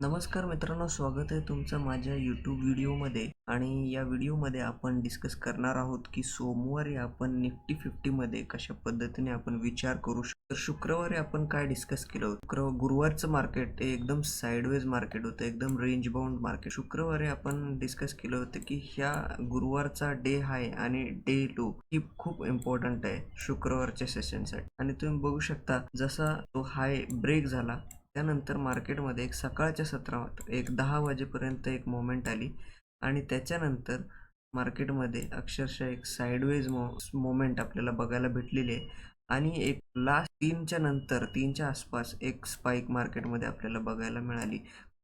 नमस्कार मित्रांनो स्वागत आहे तुमचं माझ्या यूट्यूब व्हिडिओमध्ये. आणि या व्हिडिओमध्ये आपण डिस्कस करणार आहोत की सोमवारी आपण निफ्टी फिफ्टीमध्ये कशा पद्धतीने आपण विचार करू शकतो? तर शुक्रवारी आपण काय डिस्कस केलं होतं? शुक्र गुरुवारचं मार्केट हे एकदम साईडवेज मार्केट होतं एकदम रेंज बाउंड मार्केट शुक्रवारी आपण डिस्कस केलं होतं की ह्या गुरुवारचा डे हाय आणि डे लो ही खूप इम्पॉर्टंट आहे शुक्रवारच्या सेशनसाठी आणि तुम्ही बघू शकता जसा तो हाय ब्रेक झाला त्यानंतर मार्केटमध्ये एक सकाळच्या सत्रात एक दहा वाजेपर्यंत एक मोमेंट आली आणि त्याच्यानंतर मार्केटमध्ये अक्षरशः एक साईडवेज मो मोमेंट आपल्याला बघायला भेटलेली आहे. आणि एक लास्ट तीनच्या नंतर तीनच्या आसपास एक स्पाईक मार्केटमध्ये आपल्याला बघायला मिळाली.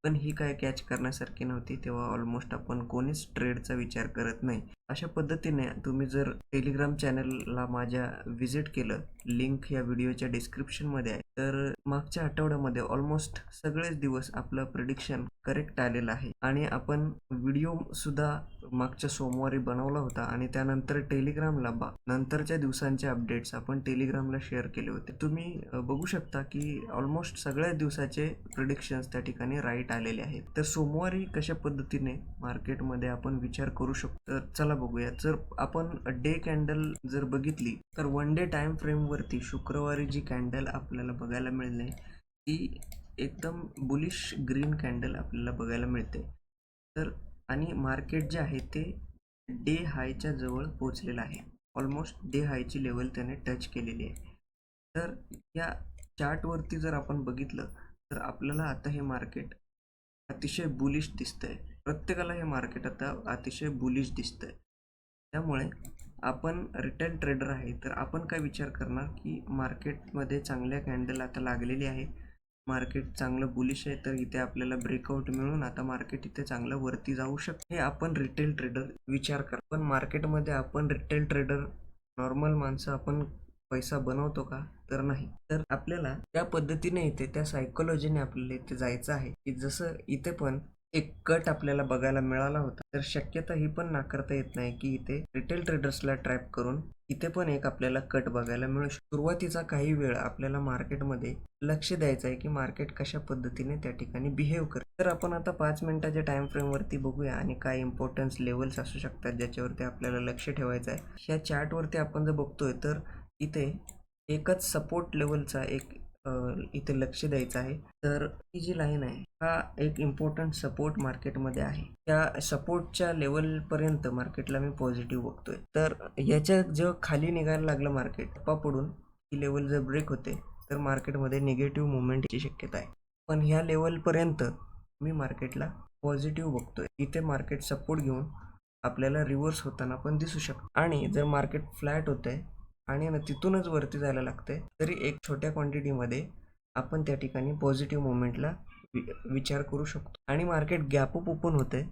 पण ही काय कॅच करण्यासारखी नव्हती तेव्हा ऑलमोस्ट आपण कोणीच ट्रेडचा विचार करत नाही. अशा पद्धतीने तुम्ही जर टेलिग्राम चॅनलला माझ्या व्हिजिट केलं लिंक या व्हिडिओच्या डिस्क्रिप्शनमध्ये आहे तर मागच्या आठवड्यामध्ये ऑलमोस्ट सगळेच दिवस आपलं प्रिडिक्शन करेक्ट आलेलं आहे. आणि आपण व्हिडिओसुद्धा मागच्या सोमवारी बनवला होता आणि त्यानंतर टेलिग्रामला बा नंतरच्या दिवसांचे अपडेट्स आपण टेलिग्रामला शेअर केले होते. तुम्ही बघू शकता की ऑलमोस्ट सगळ्याच दिवसाचे प्रिडिक्शन्स त्या ठिकाणी राईट आलेले आहेत. तर सोमवारी कशा पद्धतीने मार्केटमध्ये आपण विचार करू शकतो? तर चला बघूया. जर आपण डे कॅन्डल जर बघितली तर वन डे टाइम फ्रेमवरती शुक्रवारी जी कॅन्डल आपल्याला बघायला मिळते ती एकदम बुलिश ग्रीन कॅन्डल आपल्याला बघायला मिळते. तर आणि मार्केट जे आहे ते डे हायच्या जवळ पोहोचलेलं आहे. ऑलमोस्ट डे हायची लेवल त्याने टच केलेली आहे. तर या चार्टवरती जर आपण बघितलं तर आपल्याला आता हे मार्केट अतिशय बुलिश आहे प्रत्येकाला हे मार्केट आता अतिशय बुलिश आहे त्यामुळे आपण रिटेल ट्रेडर आहे तर आपण काय विचार करणार की मार्केटमध्ये चांगल्या कॅन्डल आता लागलेली आहे? मार्केट चांगलं बुलिश आहे तर इथे आपल्याला ब्रेकआउट मिळून आता मार्केट इथे चांगलं वरती जाऊ शकते. हे आपण रिटेल ट्रेडर विचार करा. पण मार्केटमध्ये आपण रिटेल ट्रेडर नॉर्मल माणसं आपण पैसा बनवतो का? तर नाही. तर आपल्याला त्या पद्धतीने इथे त्या सायकोलॉजीने आपल्याला इथे जायचं आहे. की जसं इथे पण एक कट आपल्याला बघायला मिळाला होता तर शक्यता ही पण नाकारता येत नाही की इथे रिटेल ट्रेडर्सला ट्रॅप करून इथे पण एक आपल्याला कट बघायला मिळू शकतो सुरुवातीचा काही वेळ आपल्याला मार्केटमध्ये लक्ष द्यायचं आहे की मार्केट कशा पद्धतीने त्या ठिकाणी बिहेव कर तर आपण आता पाच मिनिटाच्या टाइम फ्रेमवरती बघूया आणि काय इम्पॉर्टन्स लेवल्स असू शकतात ज्याच्यावरती आपल्याला लक्ष ठेवायचं आहे. ह्या चार्टवरती आपण जर बघतोय तर इथे एकच सपोर्ट लेवलचा एक इथे लक्ष द्यायचं आहे. तर ही जी लाईन आहे हा एक इम्पॉर्टंट सपोर्ट मार्केटमध्ये आहे. त्या सपोर्टच्या लेवलपर्यंत मार्केटला मी पॉझिटिव्ह बघतोय. तर याच्या जेव्हा खाली निघायला लागलं मार्केट टप्पा पडून ही लेवल जर ब्रेक होते तर मार्केटमध्ये निगेटिव्ह मुवमेंटची शक्यता आहे. पण ह्या लेवलपर्यंत मी मार्केटला पॉझिटिव्ह बघतोय. इथे मार्केट सपोर्ट घेऊन आपल्याला रिव्हर्स होताना पण दिसू शकतो. आणि जर मार्केट फ्लॅट होतंय आणि ना तिथूनच वरती जायला लागते तरी एक छोट्या क्वांटिटीमध्ये आपण त्या ठिकाणी पॉझिटिव्ह मुवमेंटला वि विचार करू शकतो. आणि मार्केट गॅपअप ओपन होते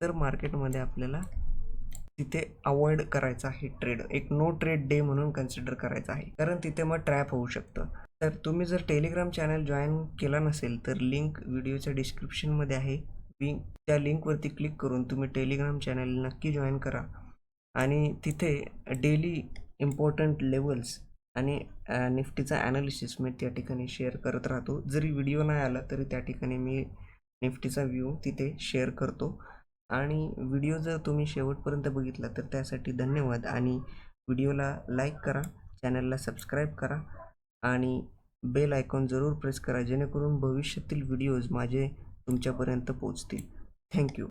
तर मार्केटमध्ये आपल्याला तिथे अवॉइड करायचं आहे ट्रेड एक नो ट्रेड डे म्हणून कन्सिडर करायचं आहे. कारण तिथे मग ट्रॅप होऊ शकतं. तर तुम्ही जर टेलिग्राम चॅनल जॉईन केला नसेल तर लिंक व्हिडिओच्या डिस्क्रिप्शनमध्ये आहे. लिंक त्या लिंकवरती क्लिक करून तुम्ही टेलिग्राम चॅनल नक्की जॉईन करा. आणि तिथे डेली इम्पॉर्टंट लेवल्स आणि निफ्टीचा ॲनालिसिस मी त्या ठिकाणी शेअर करत राहतो. जरी व्हिडिओ नाही आला तरी त्या ठिकाणी मी निफ्टीचा व्ह्यू तिथे शेअर करतो. आणि व्हिडिओ जर तुम्ही शेवटपर्यंत बघितला तर त्यासाठी धन्यवाद. आणि व्हिडिओला लाईक करा चॅनलला सबस्क्राईब करा आणि बेल आयकॉन जरूर प्रेस करा जेणेकरून भविष्यातील व्हिडिओज माझे तुमच्यापर्यंत पोचतील थँक्यू